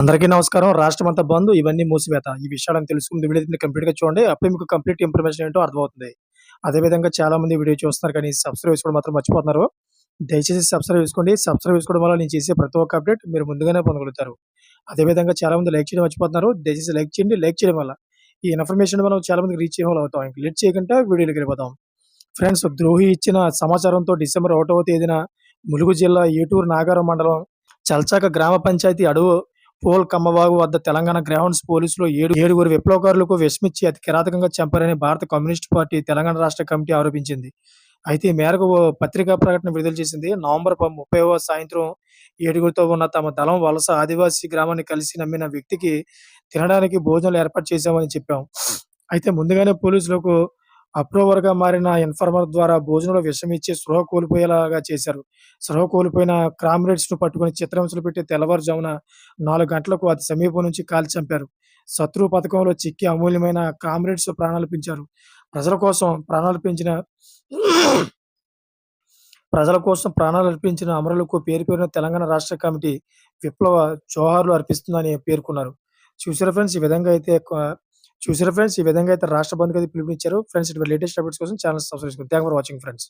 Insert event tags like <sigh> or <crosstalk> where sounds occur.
అందరికీ నమస్కారం. రాష్ట్రం అంతా బంద్ ఇవన్నీ మూసివేత. ఈ విషయాలను తెలుసుకుంది వీడియో కంప్లీట్గా చూడండి. అప్పుడే మీకు కంప్లీట్ ఇన్ఫర్మేషన్ ఏంటో అర్థమవుతుంది. అదే విధంగా చాలా మంది వీడియో చూస్తున్నారు కానీ సబ్స్క్రైబ్ చేసుకోవడం మాత్రం మర్చిపోతున్నారు. దయచేసి సబ్స్క్రైబ్ చేసుకోండి. సబ్స్క్రైబ్ చేసుకోవడం వల్ల నేను చేసే ప్రతి ఒక్క అప్డేట్ మీరు ముందుగానే పొందగలుగుతారు. అదే విధంగా చాలా మంది లైక్ చేయడం మర్చిపోతున్నారు. దయచేసి లైక్ చేయండి. లైక్ చేయడం వల్ల ఈ ఇన్ఫర్మేషన్ మనం చాలా మందికి రీచ్ చేయడం అవుతాం. ఇంక లేట్ చేయకుండా వీడియోకి వెళ్ళిపోతాం. ఫ్రెండ్స్ ద్రోహి ఇచ్చిన సమాచారంతో డిసెంబర్ ఒకటవ తేదీన ములుగు జిల్లా ఏటూరు నాగారం మండలం చల్చాక గ్రామ పంచాయతీ అడవు పోల్ కమ్మవాగు వద్ద తెలంగాణ గ్రౌండ్స్ పోలీసులు ఏడు ఏడుగురు విప్లవకారులకు విషమిచ్చి అతి కిరాతకంగా చంపారని భారత కమ్యూనిస్ట్ పార్టీ తెలంగాణ రాష్ట్ర కమిటీ ఆరోపించింది. అయితే ఈ మేరకు ఓ పత్రికా ప్రకటన విడుదల చేసింది. నవంబర్ ముప్పైవ సాయంత్రం ఏడుగురితో ఉన్న తమ దళం వలస ఆదివాసీ గ్రామాన్ని కలిసి నమ్మిన వ్యక్తికి తినడానికి భోజనాలు ఏర్పాటు చేశామని చెప్పాం. అయితే ముందుగానే పోలీసులకు అప్రోవర్గా మారిన ఇన్ఫార్మర్ ద్వారా భోజనంలో విషం ఇచ్చి స్పృహ కోల్పోయేలాగా చేశారు. స్పృహ కోల్పోయిన క్రామ్రేడ్స్ను పట్టుకుని చిత్రహింసలు పెట్టి తెల్లవారుజామున నాలుగు గంటలకు అతి సమీపం నుంచి కాల్చి చంపారు. శత్రు పథకంలో చిక్కి అమూల్యమైన కామ్రేడ్స్ ప్రాణాలు పెంచారు ప్రజల కోసం ప్రాణాలు పెంచిన <coughs> ప్రజల కోసం ప్రాణాలు అర్పించిన అమరులకు పేరు పేరున తెలంగాణ రాష్ట్ర కమిటీ విప్లవ జోహార్లు అర్పిస్తుందని పేర్కొన్నారు. చూసారు ఫ్రెండ్స్ ఈ విధంగా అయితే చూసారా ఫ్రెండ్స్ ఈ విధంగా అయితే రాష్ట్ర బంధుకు అయితే పిలుపునిచ్చారు. ఫ్రెండ్స్ ఇటువంటి లేటెస్ట్ అప్డేట్స్ కోసం ఛానల్ సబ్స్క్రైబ్ చేసుకోండి థ్యాంక్ ఫర్ వాచింగ్ ఫ్రెండ్స్